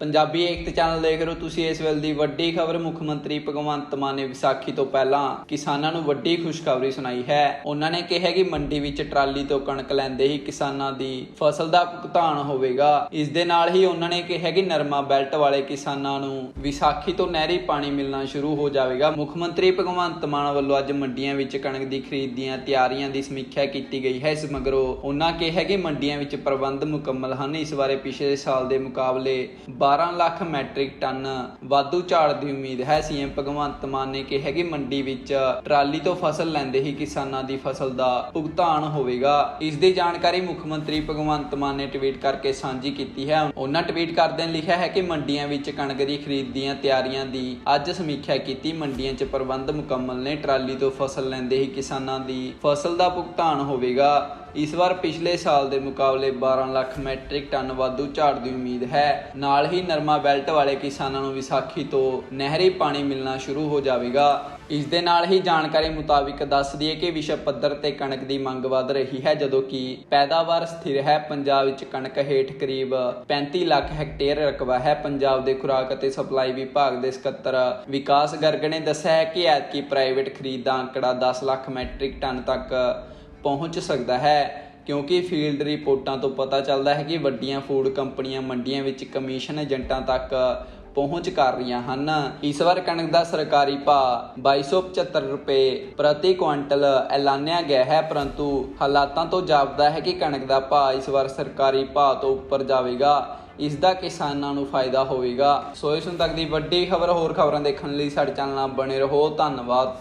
ਪੰਜਾਬੀ ਏਕਤਾ channel ਦੇਖ ਰਹੇ ਹੋ ਤੁਸੀਂ ਇਸ ਵੇਲੇ ਦੀ ਵੱਡੀ ਖਬਰ। ਮੁੱਖ ਮੰਤਰੀ ਭਗਵੰਤ ਮਾਨ ਨੇ ਵਿਸਾਖੀ ਤੋਂ ਪਹਿਲਾਂ ਕਿਸਾਨਾਂ ਨੂੰ ਵੱਡੀ ਖੁਸ਼ਖਬਰੀ ਸੁਣਾਈ ਹੈ। ਉਹਨਾਂ ਨੇ ਕਿਹਾ ਕਿ ਮੰਡੀ ਵਿੱਚ ਟਰਾਲੀ ਤੋਂ ਕਣਕ ਲੈਂਦੇ ਹੀ ਕਿਸਾਨਾਂ ਦੀ ਫਸਲ ਦਾ ਭੁਗਤਾਨ ਹੋਵੇਗਾ। ਇਸ ਦੇ ਨਾਲ ਹੀ ਉਹਨਾਂ ਨੇ ਕਿਹਾ ਕਿ ਨਰਮਾ ਬੈਲਟ ਵਾਲੇ ਕਿਸਾਨਾਂ ਨੂੰ ਵਿਸਾਖੀ ਤੋਂ ਨਹਿਰੀ ਪਾਣੀ ਮਿਲਣਾ ਸ਼ੁਰੂ ਹੋ ਜਾਵੇਗਾ। ਮੁੱਖ ਮੰਤਰੀ ਭਗਵੰਤ ਮਾਨ ਵੱਲੋਂ ਅੱਜ ਮੰਡੀਆਂ ਵਿੱਚ ਕਣਕ ਦੀ ਖਰੀਦ ਦੀਆਂ ਤਿਆਰੀਆਂ ਦੀ ਸਮੀਖਿਆ ਕੀਤੀ ਗਈ ਹੈ। ਇਸ ਮਗਰੋਂ ਉਹਨਾਂ ਕਿਹਾ ਕਿ ਮੰਡੀਆਂ ਵਿੱਚ ਪ੍ਰਬੰਧ ਮੁਕੰਮਲ ਹਨ। ਇਸ ਬਾਰੇ ਪਿਛਲੇ ਸਾਲ ਦੇ ਮੁਕਾਬਲੇ 12 ਲੱਖ ਮੈਟ੍ਰਿਕ ਟਨ ਵਾਧੂ ਝਾੜ ਦੀ ਉਮੀਦ ਹੈ। ਸੀਐਮ ਭਗਵੰਤ ਮਾਨ ਨੇ ਕਿਹਾ ਕਿ ਮੰਡੀ ਵਿੱਚ ਟਰਾਲੀ ਤੋਂ ਫਸਲ ਲੈਂਦੇ ਹੀ ਕਿਸਾਨਾਂ ਦੀ ਫਸਲ ਦਾ ਭੁਗਤਾਨ ਹੋਵੇਗਾ। ਇਸ ਦੀ ਜਾਣਕਾਰੀ ਮੁੱਖ ਮੰਤਰੀ ਭਗਵੰਤ ਮਾਨ ਨੇ ਟਵੀਟ ਕਰਕੇ ਸਾਂਝੀ ਕੀਤੀ ਹੈ। ਉਹਨਾਂ ਟਵੀਟ ਕਰਦਿਆਂ ਲਿਖਿਆ ਹੈ ਕਿ ਮੰਡੀਆਂ ਵਿੱਚ ਕਣਕ ਦੀ ਖਰੀਦ ਦੀਆਂ ਤਿਆਰੀਆਂ ਦੀ ਅੱਜ ਸਮੀਖਿਆ ਕੀਤੀ। ਮੰਡੀਆਂ 'ਚ ਪ੍ਰਬੰਧ ਮੁਕੰਮਲ ਨੇ। ਟਰਾਲੀ ਤੋਂ ਫਸਲ ਲੈਂਦੇ ਹੀ ਕਿਸਾਨਾਂ ਦੀ ਫਸਲ ਦਾ ਭੁਗਤਾਨ ਹੋਵੇਗਾ। ਇਸ ਵਾਰ ਪਿਛਲੇ ਸਾਲ ਦੇ ਮੁਕਾਬਲੇ 12 ਲੱਖ ਮੈਟ੍ਰਿਕ ਟਨ ਵਾਧੂ ਝਾੜ ਦੀ ਉਮੀਦ ਹੈ। ਨਾਲ ਹੀ ਨਰਮਾ ਬੈਲਟ ਵਾਲੇ ਕਿਸਾਨਾਂ ਨੂੰ ਵਿਸਾਖੀ ਤੋਂ ਨਹਿਰੀ ਪਾਣੀ ਮਿਲਣਾ ਸ਼ੁਰੂ ਹੋ ਜਾਵੇਗਾ। ਇਸ ਦੇ ਨਾਲ ਹੀ ਜਾਣਕਾਰੀ ਮੁਤਾਬਿਕ ਦੱਸ ਦਈਏ ਕਿ ਵਿਸ਼ਵ ਪੱਧਰ ਤੇ ਕਣਕ ਦੀ ਮੰਗ ਵਧ ਰਹੀ ਹੈ, ਜਦੋਂ ਕਿ ਪੈਦਾਵਾਰ ਸਥਿਰ ਹੈ। ਪੰਜਾਬ ਵਿੱਚ ਕਣਕ ਹੇਠ ਕਰੀਬ 35 ਲੱਖ ਹੈਕਟੇਅਰ ਰਕਬਾ ਹੈ। ਪੰਜਾਬ ਦੇ ਖੁਰਾਕ ਅਤੇ ਸਪਲਾਈ ਵਿਭਾਗ ਦੇ ਸਕੱਤਰ ਵਿਕਾਸ ਗਰਗ ਨੇ ਦੱਸਿਆ ਹੈ ਕਿ ਐਤਕੀ ਪ੍ਰਾਈਵੇਟ ਖਰੀਦ ਦਾ ਅੰਕੜਾ 10 ਲੱਖ ਮੈਟ੍ਰਿਕ ਟਨ ਤੱਕ ਪਹੁੰਚ ਸਕਦਾ ਹੈ, ਕਿਉਂਕਿ ਫੀਲਡ ਰਿਪੋਰਟਾਂ ਤੋਂ ਪਤਾ ਚੱਲਦਾ ਹੈ ਕਿ ਵੱਡੀਆਂ ਫੂਡ ਕੰਪਨੀਆਂ ਮੰਡੀਆਂ ਵਿੱਚ ਕਮਿਸ਼ਨ ਏਜੰਟਾਂ ਤੱਕ ਪਹੁੰਚ ਕਰ ਰਹੀਆਂ ਹਨ। ਇਸ ਵਾਰ ਕਣਕ ਦਾ ਸਰਕਾਰੀ ਭਾਅ 2275 ਰੁਪਏ ਪ੍ਰਤੀ ਕੁਇੰਟਲ ਐਲਾਨਿਆ ਗਿਆ ਹੈ, ਪਰੰਤੂ ਹਾਲਾਤਾਂ ਤੋਂ ਜਾਪਦਾ ਹੈ ਕਿ ਕਣਕ ਦਾ ਭਾਅ ਇਸ ਵਾਰ ਸਰਕਾਰੀ ਭਾਅ ਤੋਂ ਉੱਪਰ ਜਾਵੇਗਾ। ਇਸ ਦਾ ਕਿਸਾਨਾਂ ਨੂੰ ਫਾਇਦਾ ਹੋਵੇਗਾ। ਸੋ ਇਸ ਹੁਣ ਤੱਕ ਦੀ ਵੱਡੀ ਖਬਰ, ਹੋਰ ਖਬਰਾਂ ਦੇਖਣ ਲਈ ਸਾਡੇ ਚੈਨਲ ਨਾਲ ਬਣੇ ਰਹੋ। ਧੰਨਵਾਦ।